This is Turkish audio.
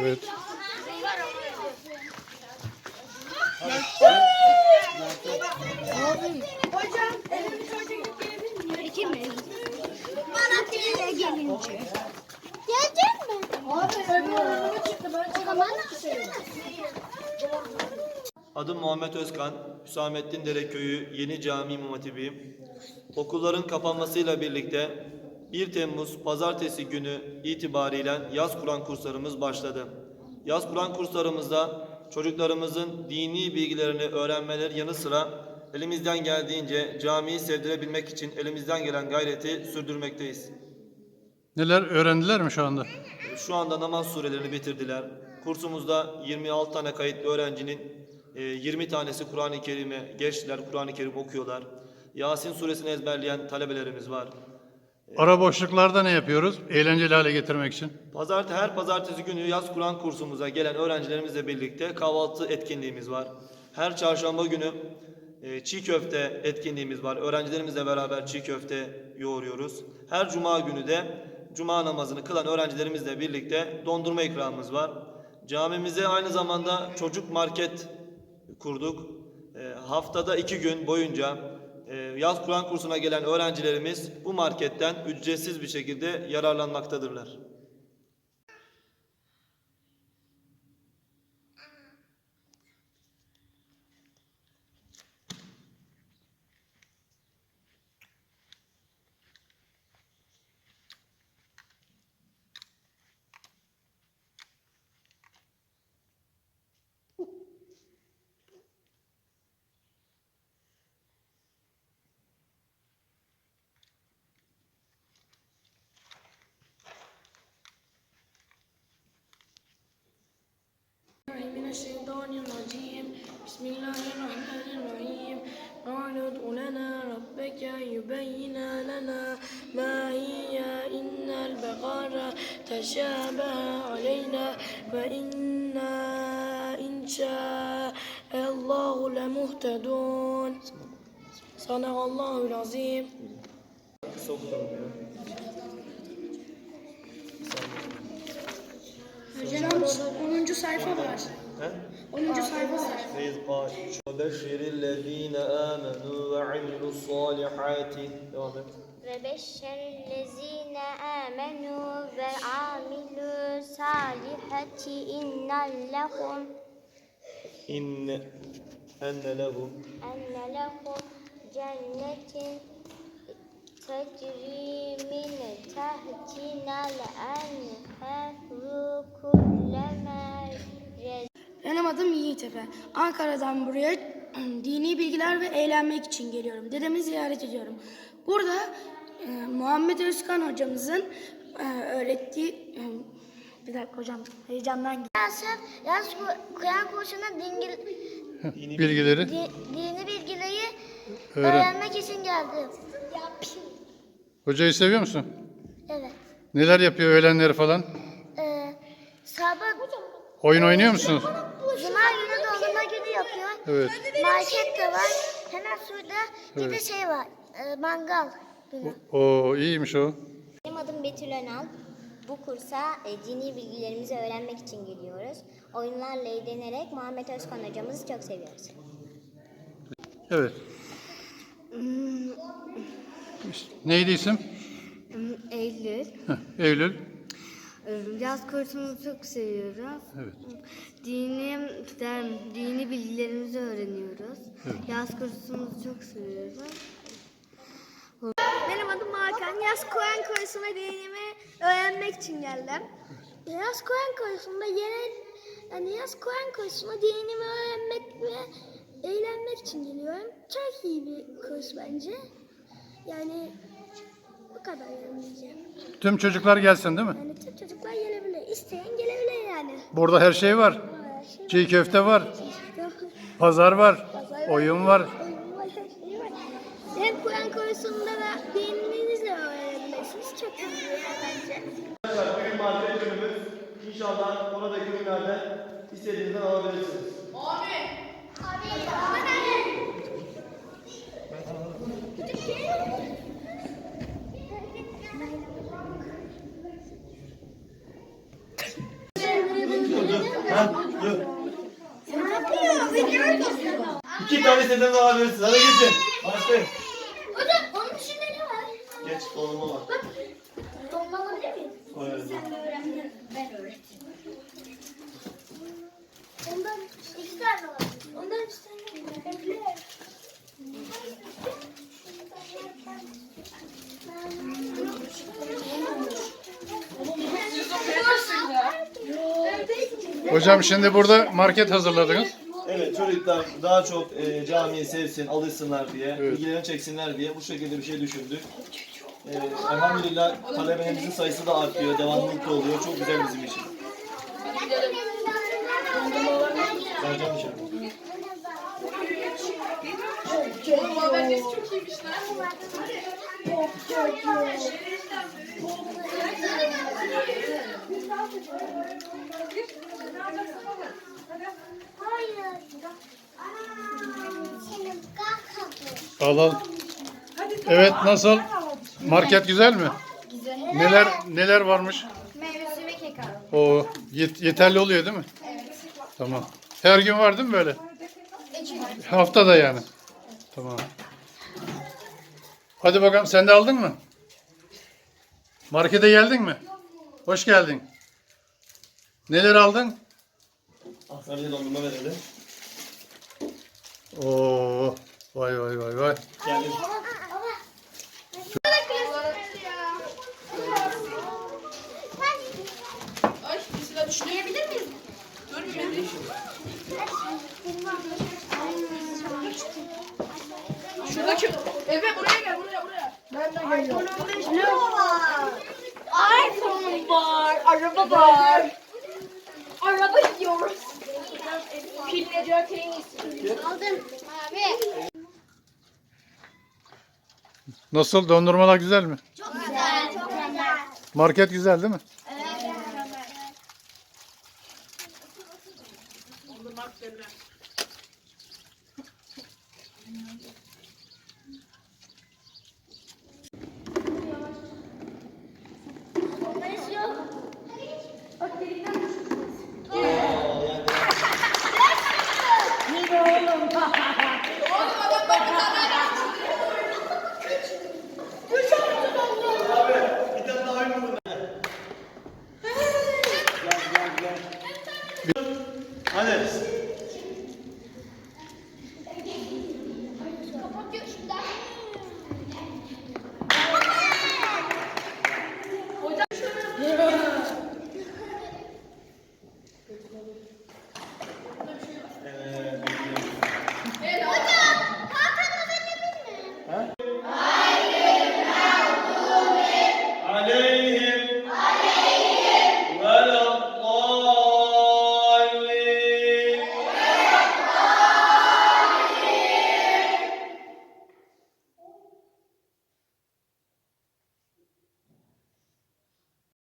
Evet. Hocam elimi çocuğa gidip gelebilir miyim? İki mi? Bana teyze gelince. Gelecek mi? Abi öbür önüme çıktı. Ben çıkamam ki. Adım Muhammed Özkan, Hüsamettin Dere Köyü Yeni Cami İmam Hatibiyim. Okulların kapanmasıyla birlikte 1 Temmuz Pazartesi günü itibariyle yaz Kur'an kurslarımız başladı. Yaz Kur'an kurslarımızda çocuklarımızın dini bilgilerini öğrenmeleri yanı sıra elimizden geldiğince camiyi sevdirebilmek için elimizden gelen gayreti sürdürmekteyiz. Neler öğrendiler mi şu anda? Şu anda namaz surelerini bitirdiler. Kursumuzda 26 tane kayıtlı öğrencinin e, 20 tanesi Kur'an-ı Kerim'e geçtiler, Kur'an-ı Kerim okuyorlar. Yasin suresini ezberleyen talebelerimiz var. Ara boşluklarda ne yapıyoruz? Eğlenceli hale getirmek için. Pazart her pazartesi günü yaz Kur'an kursumuza gelen öğrencilerimizle birlikte kahvaltı etkinliğimiz var. Her çarşamba günü e, çiğ köfte etkinliğimiz var. Öğrencilerimizle beraber çiğ köfte yoğuruyoruz. Her cuma günü de cuma namazını kılan öğrencilerimizle birlikte dondurma ikramımız var. Camimize aynı zamanda çocuk market kurduk. E, haftada iki gün boyunca yaz Kur'an kursuna gelen öğrencilerimiz bu marketten ücretsiz bir şekilde yararlanmaktadırlar. من الشيطان الرجيم بسم الله الرحمن الرحيم قالوا ادع لنا ربك يبين لنا ما هي إن البقرة تشابه علينا وإنا إن شاء الله لمهتدون صدق الله العظيم Hocam 10. sayfa var. He? 10. sayfa var. İz kal. Beşirillezine ve amilus salihati. Devam et. Ve beşerillezine amenu ve amilus salihati inna lehum. İnne. Enne lehum. Enne lehum cennetin tecri min tehtina le'en adım Yiğit Efe. Ankara'dan buraya dini bilgiler ve eğlenmek için geliyorum. Dedemi ziyaret ediyorum. Burada e, Muhammed Özkan hocamızın e, öğrettiği... e, bir dakika hocam heyecandan Yasir, yaz Kur'an kursuna dingil, Bilgileri di- dini bilgileri öğren. öğrenmek için geldim. Hocayı seviyor musun? Evet. Neler yapıyor öğlenleri falan? Ee, sabah Oyun oynuyor musunuz? Cuma günü dondurma günü yapıyor. Evet. Market de var. Hemen şurada bir de Evet. şey var. E, mangal günü. O iyiymiş o. Benim adım Betül Önal. Bu kursa e, dini bilgilerimizi öğrenmek için geliyoruz. Oyunlarla eğlenerek Muhammed Özkan hocamızı çok seviyoruz. Evet. Neydi isim? Eylül. Heh, Eylül. Yaz kursumuzu çok seviyoruz. Evet. Dini, der- dini bilgilerimizi öğreniyoruz. Yaz kursumuzu çok seviyoruz. Benim adım Hakan. Yaz Kur'an kursuna dinimi öğrenmek için geldim. Yaz Kur'an kursunda yeni yani yaz Kur'an kursuna dinimi öğrenmek ve eğlenmek için geliyorum. Çok iyi bir kurs bence. Yani bu kadar yorumlayacağım. Tüm çocuklar gelsin değil mi? Yani tüm çocuklar gelebilir. İsteyen gelebilir yani. Burada her şey var. Şey Çiğ köfte var. Pazar var. Oyun var. Oyun var, her şey var. Hem Kur'an kursunda da dininizle öğrenebilirsiniz. Çok yer bence. Arkadaşlar bugün market günümüz. İnşallah oradaki günlerde istediğinizden alabilirsiniz. İstediğinizi alabilirsiniz. Hadi geçin. Başlayın. Hocam onun içinde ne var? Geç dondurma var. Donma alabilir miyim? Evet. Ben öğreteyim. Ondan iki tane var. Ondan iki tane var. Bekle. Hocam şimdi burada market hazırladınız. Çocuklar daha çok e, camiyi sevsin, alışsınlar diye, Evet. ilgilerini çeksinler diye bu şekilde bir şey düşündük. E, elhamdülillah talebelerimizin sayısı da artıyor, devamlılık da oluyor. Çok güzel bizim için. Kaka Al al. Evet nasıl? Market güzel mi? Güzel. Neler neler varmış? Meyvesi ve kek O yet- yeterli oluyor değil mi? Evet. Tamam. Her gün var değil mi böyle? Haftada yani. Tamam. Hadi bakalım sen de aldın mı? Markete geldin mi? Hoş geldin. Neler aldın? De dondurma verelim. Oo, vay vay vay vay. Geldim. Ay mesela düşünebilir miyim? Görmedim. Şuradaki eve buraya gel buraya buraya. iPhone var, araba var. Araba yiyoruz. Pilleri tenis. Aldım. Abi. Nasıl dondurmalar güzel mi? Çok güzel. Çok güzel. Market güzel değil mi?